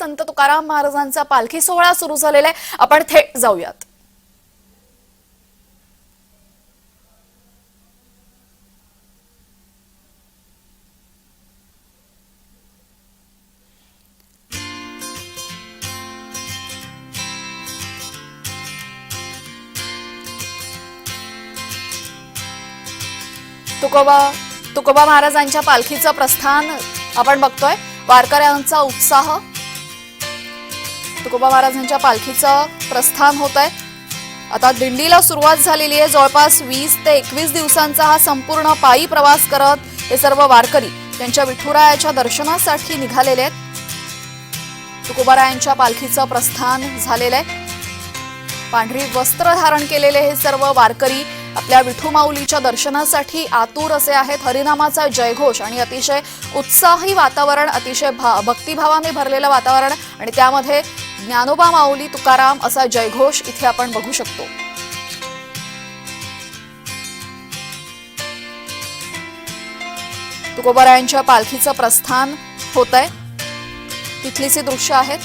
संत तुकाराम महाराजांचा पालखी सोहळा सुरू झालेला आहे. आपण थेट जाऊयात. तुकोबा तुकोबा महाराजांच्या पालखीचं प्रस्थान आपण बघतोय. वारकऱ्यांचा उत्साह तुकोबा महाराजांच्या पालखीचं प्रस्थान होत आहे आता दिंडीला सुरुवात झालेली आहे. जवळपास वीस ते एकवीस दिवसांचा हा संपूर्ण पायी प्रवास करत हे सर्व वारकरी त्यांच्या विठुरायाच्या दर्शनासाठी निघालेले आहेत. तुकोबारायांच्या पालखीचं प्रस्थान झालेलं आहे. पांढरी वस्त्र धारण केलेले हे सर्व वारकरी आपल्या विठुमाऊलीच्या दर्शनासाठी आतुर असे आहेत. हरिनामाचा जयघोष आणि अतिशय उत्साही वातावरण अतिशय भा भक्तिभावाने भरलेलं वातावरण आणि त्यामध्ये ज्ञानोबा माऊली तुकाराम असा जयघोष इथे आपण बघू शकतो. तुकोबारायांच्या पालखीचं प्रस्थान होत आहे तिथलीचे दृश्य आहेत.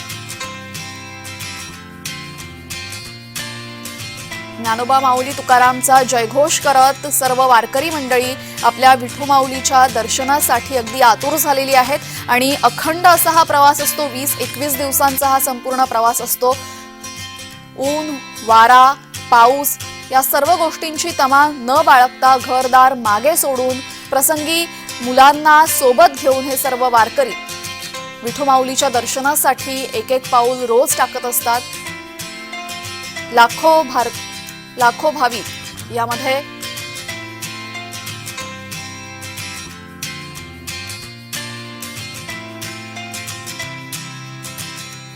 ज्ञानोबा माऊली तुकारामचा जयघोष करत सर्व वारकरी मंडळी आपल्या विठू माऊलीच्या दर्शनासाठी अगदी आतुर झालेली आहेत. आणि अखंड असा हा प्रवास असतो वीस एकवीस दिवसांचा हा संपूर्ण प्रवास असतो. ऊन वारा पाऊस या सर्व गोष्टींची तमा न बाळगता घरदार मागे सोडून प्रसंगी मुलांना सोबत घेऊन हे सर्व वारकरी विठू माऊलीच्या दर्शनासाठी एक एक पाऊल रोज टाकत असतात. लाखो भार लाखो भाविक यामध्ये